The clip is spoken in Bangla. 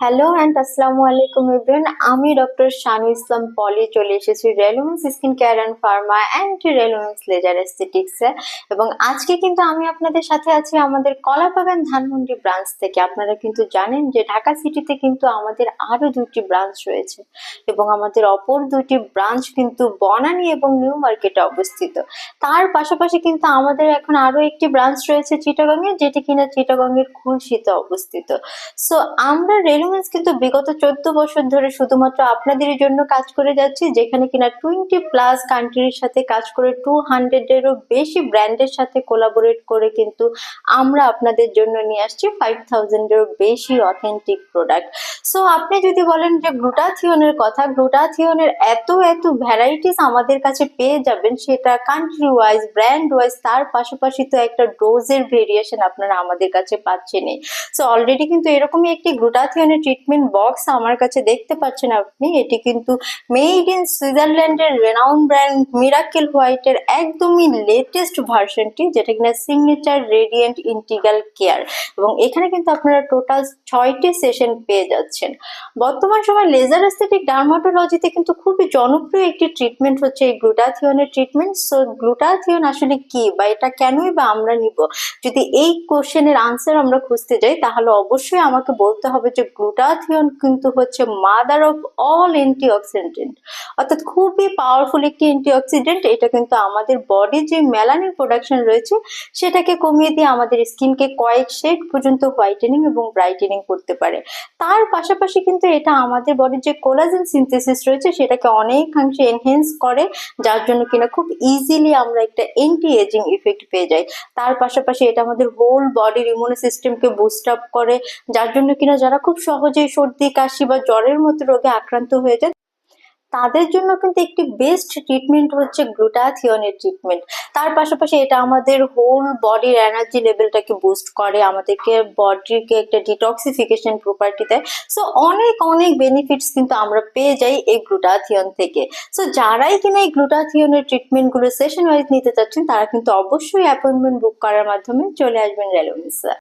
হ্যালো অ্যান্ড আসসালামু আলাইকুম এভরিওয়ান আমি ডক্টর শানু ইসলাম পলি চলে এসেছি Relumens skin care and pharma and Relumens laser এস্থেটিক্সে এবং আজকে কিন্তু আমি আপনাদের সাথে আছি আমাদের কলাবাগান ধানমন্ডি ব্রাঞ্চ থেকে। আপনারা কিন্তু জানেন যে ঢাকা সিটিতে কিন্তু আমাদের আরও দুটি ব্রাঞ্চ রয়েছে। এবং আমাদের অপর দুটি ব্রাঞ্চ কিন্তু বনানী এবং নিউ মার্কেটে অবস্থিত। তার পাশাপাশি কিন্তু আমাদের এখন আরও একটি ব্রাঞ্চ রয়েছে চিটাগংয়ে যেটি কিনা চিটাগংয়ের খুলশিতে অবস্থিত। সো আমরা রেলুমেন্স কিন্তু বিগত চোদ্দ বছর ধরে শুধুমাত্র আপনাদের জন্য কাজ করে যাচ্ছি, যেখানে কিনা টোয়েন্টি প্লাস কান্ট্রির সাথে কাজ করে টু হান্ড্রেডেরও বেশি ব্র্যান্ডের সাথে কোলাবোরেট করে কিন্তু আমরা আপনাদের জন্য নিয়ে আসছি ফাইভ থাউজেন্ডেরও বেশি অথেন্টিক প্রোডাক্ট সো আপনি যদি বলেন যে গ্লুটাথিয়নের কথা গ্লুটাথিয়নের এত এত ভ্যারাইটিস আমাদের কাছে পেয়ে যাবেন, সেটা কান্ট্রি ওয়াইজ ব্র্যান্ড ওয়াইজ তার পাশাপাশি তো একটা ডোজের ভেরিয়েশন আপনারা আমাদের কাছে পাচ্ছেনই। সো অলরেডি কিন্তু এরকমই একটি গ্লুটাথিয়নের ট্রিটমেন্ট বক্স আমার কাছে দেখতে পাচ্ছেন আপনি, এটি কিন্তু মেড ইন সুইজারল্যান্ডের রেনাউন ব্র্যান্ড মিরাকেল হোয়াইটের একদমই লেটেস্ট ভার্সনটি যেটা কিনা সিগনেচার রেডিয়েন্ট ইন্টিগ্রাল কেয়ার এবং এখানে কিন্তু আপনারা টোটাল ছয়টি সেশন পেয়ে যাচ্ছেন। বর্তমান সময় লেজার এস্থেটিক ডার্মাটোলজিতে কিন্তু খুবই জনপ্রিয় একটি ট্রিটমেন্ট হচ্ছে এই গ্লুটাথিয়নের ট্রিটমেন্ট সো গ্লুটাথিয়ন আসলে কি বা এটা কেনই বা আমরা নিব? যদি এই কোশ্চেনের আনসার আমরা খুঁজতে যাই, তাহলে অবশ্যই আমাকে বলতে হবে যে গ্লুটাথিয়ন কিন্তু হচ্ছে মাদার অফ অল অ্যান্টিঅক্সিডেন্ট অর্থাৎ খুবই পাওয়ারফুল একটি অ্যান্টিঅক্সিডেন্ট এটা কিন্তু আমাদের বডির যে মেলানিন প্রোডাকশন রয়েছে, সেটাকে কমিয়ে দিয়ে আমাদের স্কিনকে কয়েক শেড পর্যন্ত হোয়াইটেনিং এবং ব্রাইটেনিং করতে পারে। তার পাশাপাশি কিন্তু এটা আমাদের বডির যে কোলাজেন সিনথেসিস রয়েছে, সেটাকে অনেকাংশে এনহেন্স করে, যার জন্য কিনা খুব ইজিলি আমরা একটা এন্টি এজিং ইফেক্ট পেয়ে যাই। তার পাশাপাশি এটা আমাদের হোল বডির ইমিউন সিস্টেমকে বুস্ট আপ করে, যার জন্য কিনা যারা খুব সহজেই সর্দি, কাশি বা জ্বরের মতো রোগে আক্রান্ত হয়ে যায়। তাদের জন্য কিন্তু একটি বেস্ট ট্রিটমেন্ট হচ্ছে গ্লুটাথিয়নের ট্রিটমেন্ট তার পাশাপাশি এটা আমাদের হোল বডির এনার্জি লেভেলটাকে বুস্ট করে, আমাদেরকে বডিকে একটা ডিটক্সিফিকেশন প্রপার্টি দেয়। সো অনেক অনেক বেনিফিটস কিন্তু আমরা পেয়ে যাই এই গ্লুটাথিয়ন থেকে। সো যারাই কিনা এই গ্লুটাথিয়নের ট্রিটমেন্টগুলো সেশন ওয়াইজ নিতে চাচ্ছেন, তারা কিন্তু অবশ্যই অ্যাপয়েন্টমেন্ট বুক করার মাধ্যমে চলে আসবেন রেলোভেন্সে